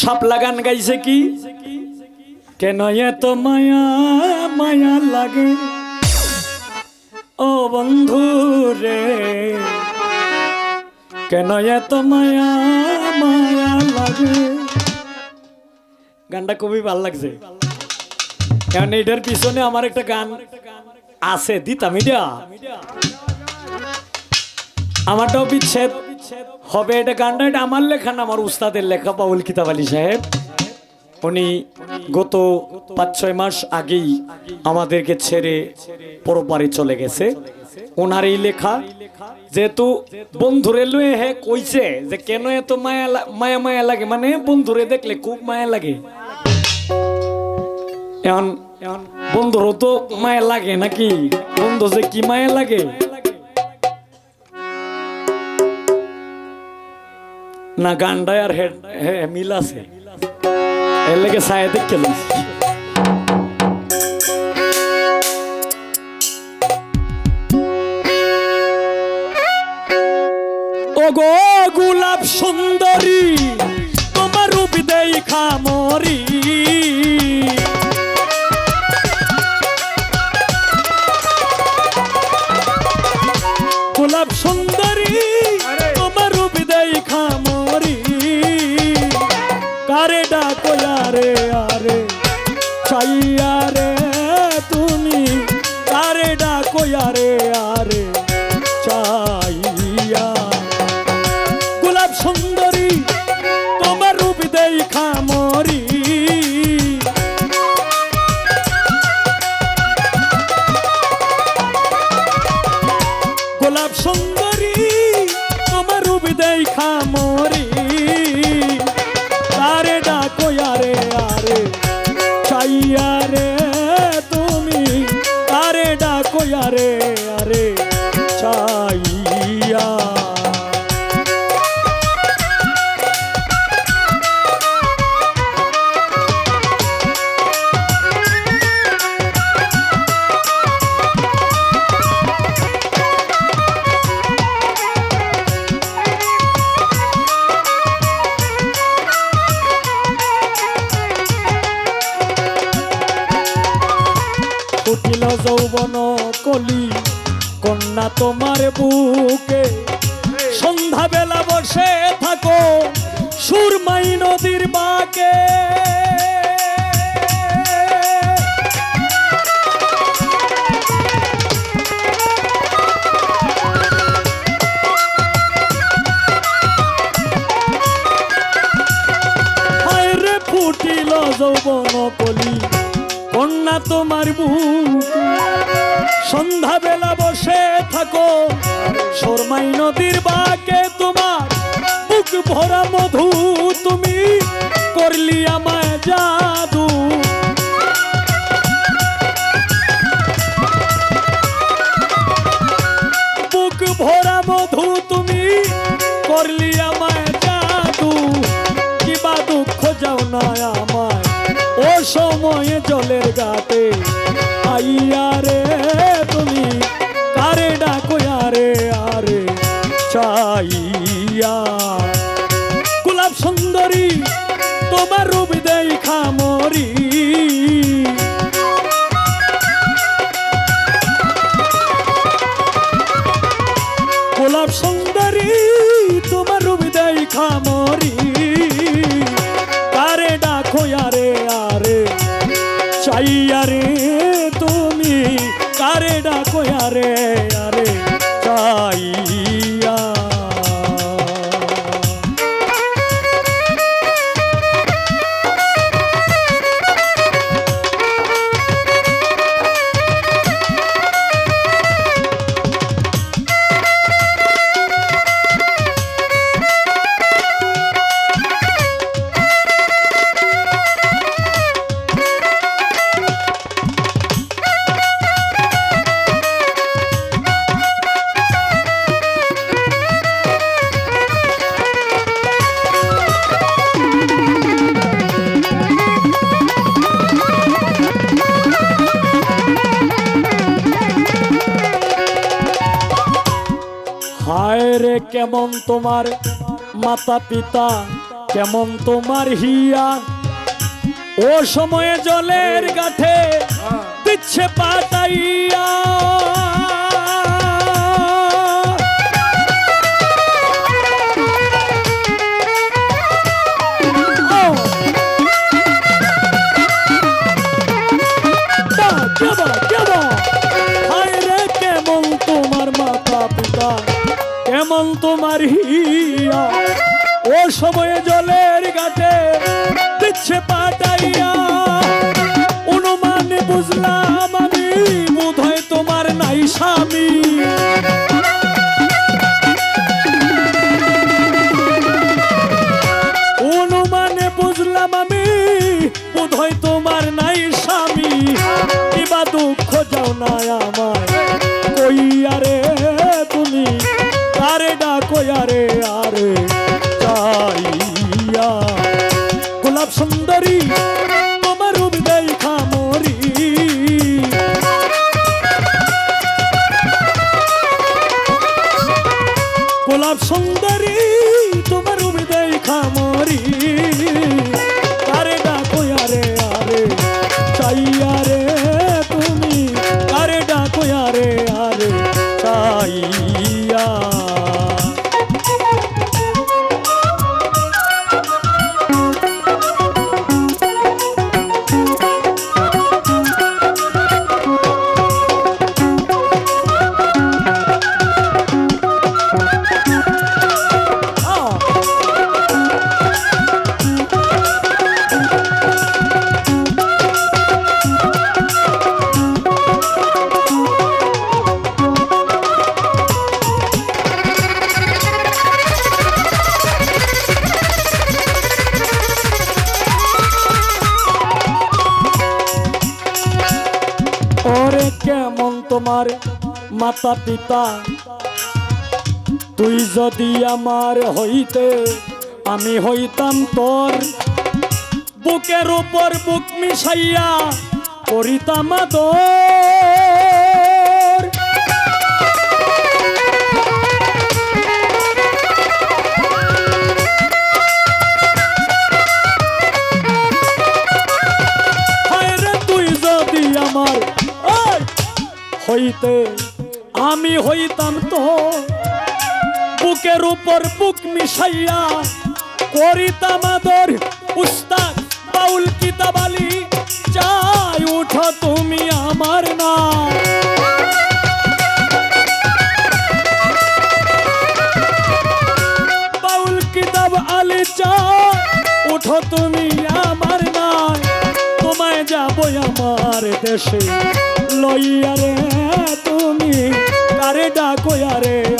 শাপলা গান গাইছে কি? কেন এত মায়া মায়া লাগে। ও বন্ধু রে কেন এত মায়া মায়া লাগে। গানটা খুবই ভালো লাগছে। কারণ এটার পিছনে আমার একটা গান আছে দিতাম এটা আমারটাও বিচ্ছেদ। হবে এটা গানটা, এটা আমার লেখা না, আমার উস্তাদের লেখা, বাউল কিতাব আলী সাহেব। উনি গত পাঁচ ছয় মাস আগেই আমাদেরকে ছেড়ে পরপারে চলে গেছে। ওনার এই লেখা, যেহেতু বন্ধুরে লয়ে হে কইছে যে কেন এত মায়া মায়া মায়া লাগে? মানে বন্ধুরে দেখলে খুব মায়া লাগে। এখন বন্ধুরও তো মায়া লাগে নাকি? বন্ধু যে কি মায়া লাগে? না গান্ডায় আর হেড মিল আছে এর লেগে ছায়া দেখতে লইছি। ও গো গোলাপ সুন্দরী, তোমার রূপ দেই খামরি সুন্দরী আরে আরে চাইয়া রে তুমি কারে ডাকো আরে আরে চাইয়া গোলাপ সুন্দরী, তোমার রূপ দেই খামরি গোলাপ সুন্দরী, তোমার রূপ দেই খামরি ফুটিল যৌবন কলি। কন্যা তোমার বুকে সন্ধ্যা বেলা বসে থাকো। সুরমাই নদীর বাকে। তোমার বুকে সন্ধ্যা বেলা বসে থাকো। শর্মাই নদীর বাকে তোমার বুক ভরা মধু। তুমি করলি আমায় জাদু। বুক ভরা মধু, তুমি করলি আমায় জাদু। কিবা দুঃখ যাও না আমায় ও সময়ে জলের গাতে। আইয়া রে তুমি, কারে ডাকো আরে আরে চাইয়া। গোলাপ সুন্দরী, তোমার রূপ দেই খামরি গোলাপ সুন্দরী, তোমার রূপ দেই খামরি কেমন তোমার মাতা পিতা? কেমন তোমার হিয়া? ও সময়ে জলের গাঠে দিচ্ছে পাতাইয়া। তোমার হিয়া। ও সময়ে জলের ঘাটে দিচ্ছে পাটাইয়া আরে আরে চাইয়া। গোলাপ সুন্দরী তোমার রূপ দেখা মরি। গোলাপ সুন্দরী তোমার মাতা পিতা, তুই যদি আমার হইতে, আমি হইতাম তোর বুকের উপর বুক মিশাইয়া করিতাম তুই যদি আমার হইতে আমি হইতাম তো বুকের উপর বুক মিশাইয়া করিতাম আদর। উস্তাদ বাউল কিতাবালি চাই উঠো তুমি আমার না। বাউল কিতাব আলী, চাই উঠো তুমি আমার না। তোমায় যাব আমার দেশে লইয়া রে। কারে ডাকো